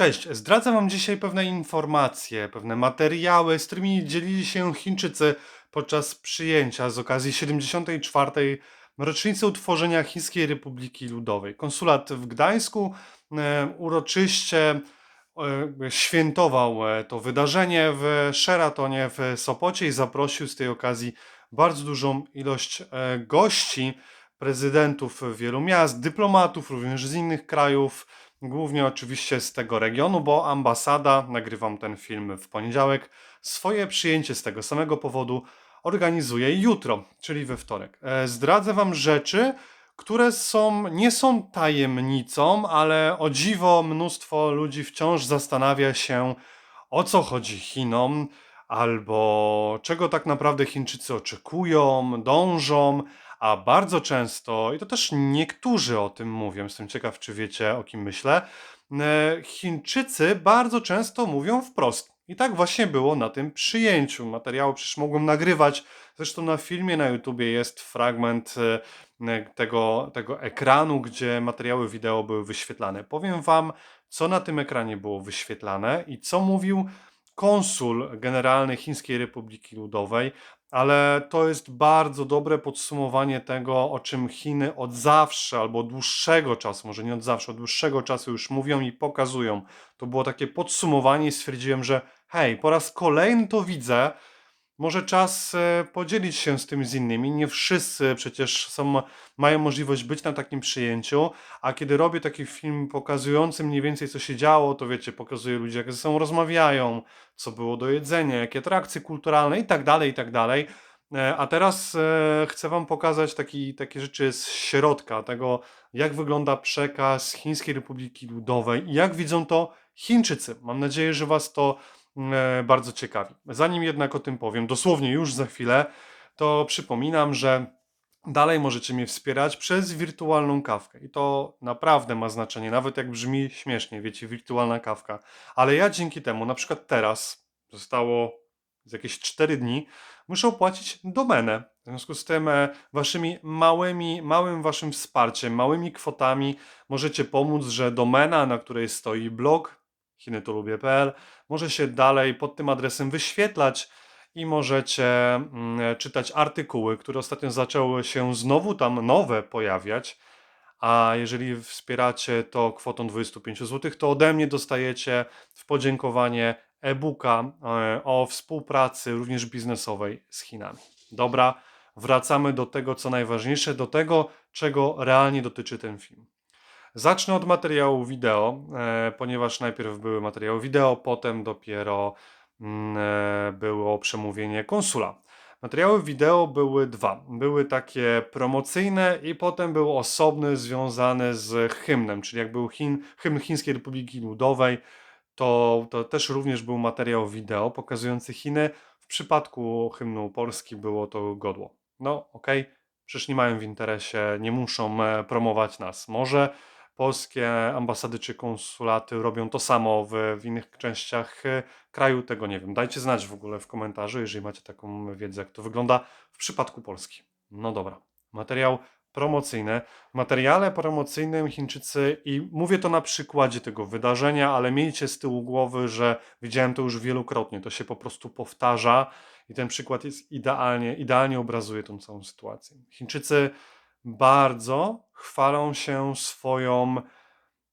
Cześć, zdradzę Wam dzisiaj pewne informacje, pewne materiały, z którymi dzielili się Chińczycy podczas przyjęcia z okazji 74. rocznicy utworzenia Chińskiej Republiki Ludowej. Konsulat w Gdańsku e, uroczyście e, świętował e, to wydarzenie w Sheratonie w Sopocie i zaprosił z tej okazji bardzo dużą ilość gości, prezydentów wielu miast, dyplomatów również z innych krajów, głównie oczywiście z tego regionu, bo ambasada, nagrywam ten film w poniedziałek, swoje przyjęcie z tego samego powodu organizuje jutro, czyli we wtorek. E, Zdradzę Wam rzeczy, które są, nie są tajemnicą, ale o dziwo mnóstwo ludzi wciąż zastanawia się, o co chodzi Chinom, albo czego tak naprawdę Chińczycy oczekują, dążą, a bardzo często, i to też niektórzy o tym mówią, jestem ciekaw, czy wiecie, o kim myślę, e, Chińczycy bardzo często mówią wprost. I tak właśnie było na tym przyjęciu. Materiału przecież mogłem nagrywać. Zresztą na filmie na YouTubie jest fragment e, tego, tego ekranu, gdzie materiały wideo były wyświetlane. Powiem Wam, co na tym ekranie było wyświetlane i co mówił konsul generalny Chińskiej Republiki Ludowej, ale to jest bardzo dobre podsumowanie tego, o czym Chiny od zawsze, albo od dłuższego czasu, może nie od zawsze, od dłuższego czasu już mówią i pokazują. To było takie podsumowanie i stwierdziłem, że hej, po raz kolejny to widzę. Może czas e, podzielić się z tym z innymi. Nie wszyscy przecież są, mają możliwość być na takim przyjęciu, a kiedy robię taki film pokazujący mniej więcej co się działo, to wiecie, pokazuję ludzie jak ze sobą rozmawiają, co było do jedzenia, jakie atrakcje kulturalne i tak dalej, i tak dalej. E, A teraz e, chcę Wam pokazać taki, takie rzeczy z środka, tego jak wygląda przekaz Chińskiej Republiki Ludowej i jak widzą to Chińczycy. Mam nadzieję, że Was to bardzo ciekawi. Zanim jednak o tym powiem, dosłownie już za chwilę, to przypominam, że dalej możecie mnie wspierać przez wirtualną kawkę. I to naprawdę ma znaczenie, nawet jak brzmi śmiesznie, wiecie, wirtualna kawka. Ale ja dzięki temu, na przykład teraz, zostało jakieś 4 dni, muszę opłacić domenę. W związku z tym e, waszymi małymi, małym waszym wsparciem, małymi kwotami możecie pomóc, że domena, na której stoi blog chinetolubię.pl może się dalej pod tym adresem wyświetlać i możecie mm, czytać artykuły, które ostatnio zaczęły się znowu tam nowe pojawiać. A jeżeli wspieracie to kwotą 25 zł, to ode mnie dostajecie w podziękowanie e-booka e, o współpracy również biznesowej z Chinami. Dobra, wracamy do tego, co najważniejsze, do tego, czego realnie dotyczy ten film. Zacznę od materiału wideo, e, ponieważ najpierw były materiały wideo, potem dopiero mm, e, było przemówienie konsula. Materiały wideo były dwa. Były takie promocyjne i potem był osobny związany z hymnem, czyli jak był Chin, hymn Chińskiej Republiki Ludowej, to, to też również był materiał wideo pokazujący Chiny. W przypadku hymnu Polski było to godło. No okej, przecież nie mają w interesie, nie muszą e, promować nas. Może polskie ambasady czy konsulaty robią to samo w, w innych częściach e, kraju, tego nie wiem. Dajcie znać w ogóle w komentarzu, jeżeli macie taką wiedzę, jak to wygląda w przypadku Polski. No dobra, materiał promocyjny. W materiale promocyjnym Chińczycy, i mówię to na przykładzie tego wydarzenia, ale miejcie z tyłu głowy, że widziałem to już wielokrotnie, to się po prostu powtarza i ten przykład jest idealnie, idealnie obrazuje tą całą sytuację. Chińczycy bardzo chwalą się swoją,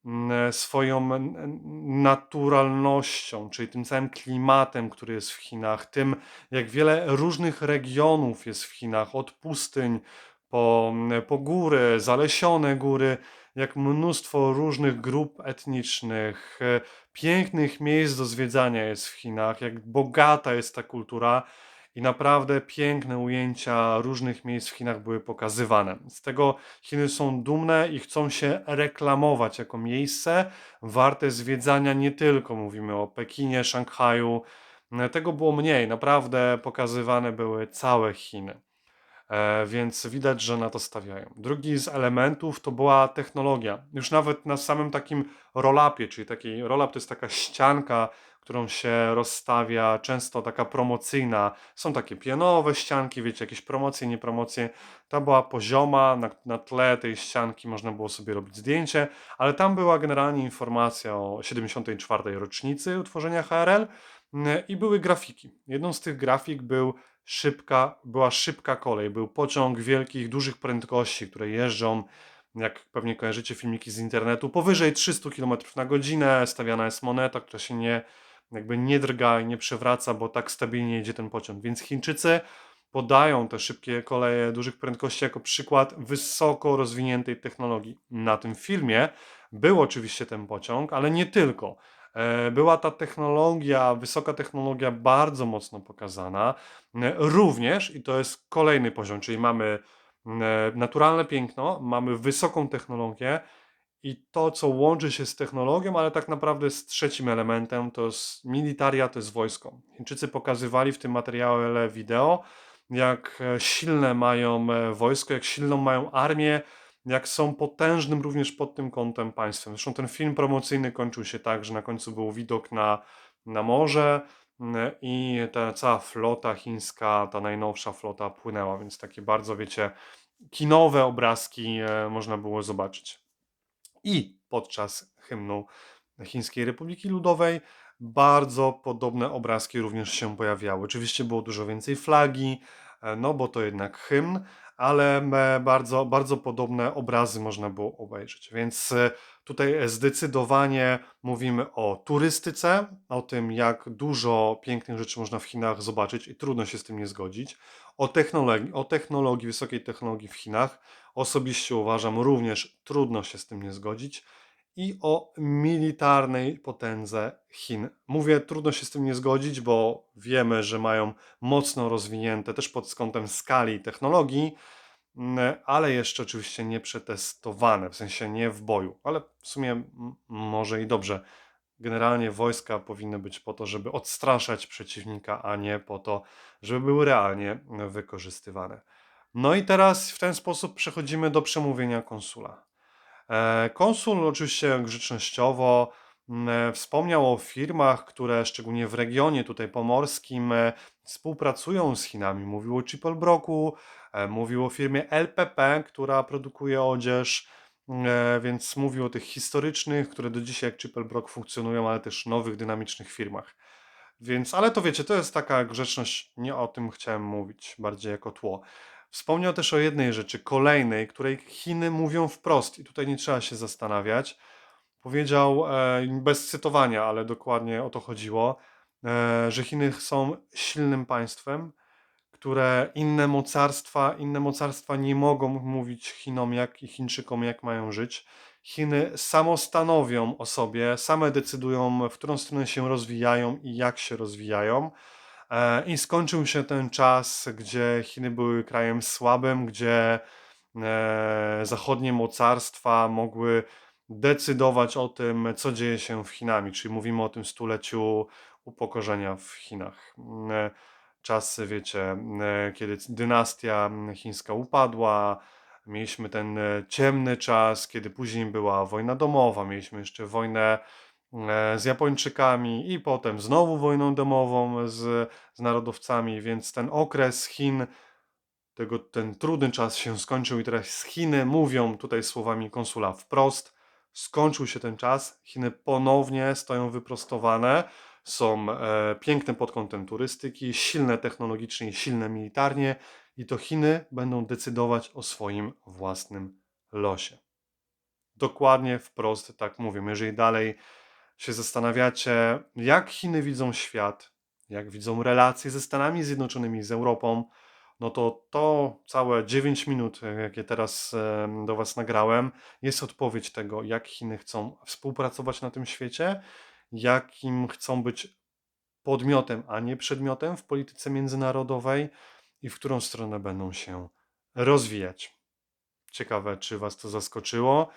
mm, swoją n- naturalnością, czyli tym całym klimatem, który jest w Chinach, tym jak wiele różnych regionów jest w Chinach, od pustyń po, po góry, zalesione góry, jak mnóstwo różnych grup etnicznych, e, pięknych miejsc do zwiedzania jest w Chinach, jak bogata jest ta kultura i naprawdę piękne ujęcia różnych miejsc w Chinach były pokazywane. Z tego Chiny są dumne i chcą się reklamować jako miejsce warte zwiedzania nie tylko mówimy o Pekinie, Szanghaju. Tego było mniej, naprawdę pokazywane były całe Chiny. E, więc widać, że na to stawiają. Drugi z elementów to była technologia. Już nawet na samym takim roll-upie, czyli taki roll-up to jest taka ścianka, którą się rozstawia, często taka promocyjna. Są takie pionowe ścianki, wiecie, jakieś promocje, nie promocje. Ta była pozioma, na, na tle tej ścianki można było sobie robić zdjęcie, ale tam była generalnie informacja o 74. rocznicy utworzenia HRL mm, i były grafiki. Jedną z tych grafik był szybka, była szybka kolej, był pociąg wielkich, dużych prędkości, które jeżdżą jak pewnie kojarzycie filmiki z internetu, powyżej 300 km na godzinę stawiana jest moneta, która się nie, jakby nie drga i nie przewraca, bo tak stabilnie jedzie ten pociąg. Więc Chińczycy podają te szybkie koleje dużych prędkości jako przykład wysoko rozwiniętej technologii. Na tym filmie był oczywiście ten pociąg, ale nie tylko. E, Była ta technologia, wysoka technologia bardzo mocno pokazana. E, Również, i to jest kolejny poziom, czyli mamy e, naturalne piękno, mamy wysoką technologię i to, co łączy się z technologią, ale tak naprawdę jest trzecim elementem, to jest militaria, to jest wojsko. Chińczycy pokazywali w tym materiale wideo, jak e, silne mają e, wojsko, jak silną mają armię, jak są potężnym również pod tym kątem państwem. Zresztą ten film promocyjny kończył się tak, że na końcu był widok na, na morze mm, i ta cała flota chińska, ta najnowsza flota płynęła, więc takie bardzo, wiecie, kinowe obrazki e, można było zobaczyć. I podczas hymnu Chińskiej Republiki Ludowej bardzo podobne obrazki również się pojawiały. Oczywiście było dużo więcej flagi, e, no bo to jednak hymn, ale bardzo, bardzo podobne obrazy można było obejrzeć. Więc e, tutaj zdecydowanie mówimy o turystyce, o tym, jak dużo pięknych rzeczy można w Chinach zobaczyć i trudno się z tym nie zgodzić. O technologii, o technologii, wysokiej technologii w Chinach. Osobiście uważam, również trudno się z tym nie zgodzić. I o militarnej potędze Chin. Mówię, trudno się z tym nie zgodzić, bo wiemy, że mają mocno rozwinięte też pod kątem skali technologii, mm, ale jeszcze oczywiście nie przetestowane, w sensie nie w boju. Ale w sumie może i dobrze. Generalnie wojska powinny być po to, żeby odstraszać przeciwnika, a nie po to, żeby były realnie wykorzystywane. No i teraz w ten sposób przechodzimy do przemówienia konsula. E, Konsul oczywiście grzecznościowo e, wspomniał o firmach, które szczególnie w regionie tutaj pomorskim e, współpracują z Chinami. Mówił o Chipolbroku, mówił o firmie LPP, która produkuje odzież, więc mówił o tych historycznych, które do dzisiaj jak Chipelbrook funkcjonują, ale też nowych, dynamicznych firmach. Więc, ale to wiecie, to jest taka grzeczność, nie o tym chciałem mówić, bardziej jako tło. Wspomniał też o jednej rzeczy, kolejnej, której Chiny mówią wprost i tutaj nie trzeba się zastanawiać. Powiedział, e, bez cytowania, ale dokładnie o to chodziło, e, że Chiny są silnym państwem, które inne mocarstwa, inne mocarstwa nie mogą mówić Chinom jak i Chińczykom, jak mają żyć. Chiny samostanowią o sobie, same decydują, w którą stronę się rozwijają i jak się rozwijają. E, I skończył się ten czas, gdzie Chiny były krajem słabym, gdzie e, zachodnie mocarstwa mogły decydować o tym, co dzieje się w Chinami, czyli mówimy o tym stuleciu upokorzenia w Chinach. E, Czasy, wiecie, e, kiedy dynastia chińska upadła, mieliśmy ten ciemny czas, kiedy później była wojna domowa, mieliśmy jeszcze wojnę z Japończykami i potem znowu wojną domową z, z narodowcami, więc ten okres Chin, tego, ten trudny czas się skończył i teraz Chiny mówią tutaj słowami konsula wprost, skończył się ten czas, Chiny ponownie stoją wyprostowane, są e, piękne pod kątem turystyki, silne technologicznie silne militarnie i to Chiny będą decydować o swoim własnym losie. Dokładnie wprost tak mówię. Jeżeli dalej się zastanawiacie, jak Chiny widzą świat, jak widzą relacje ze Stanami Zjednoczonymi, z Europą, no to to całe 9 minut, e, jakie teraz em, do Was nagrałem, jest odpowiedź tego, jak Chiny chcą współpracować na tym świecie, jakim chcą być podmiotem, a nie przedmiotem w polityce międzynarodowej i w którą stronę będą się rozwijać. Ciekawe, czy Was to zaskoczyło,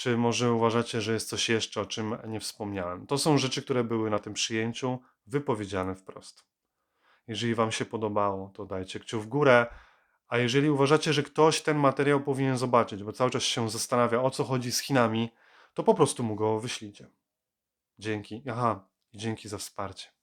czy może uważacie, że jest coś jeszcze, o czym nie wspomniałem. To są rzeczy, które były na tym przyjęciu wypowiedziane wprost. Jeżeli Wam się podobało, to dajcie kciuk w górę. A jeżeli uważacie, że ktoś ten materiał powinien zobaczyć, bo cały czas się zastanawia, o co chodzi z Chinami, to po prostu mu go wyślijcie. Dzięki. Aha, i dzięki za wsparcie.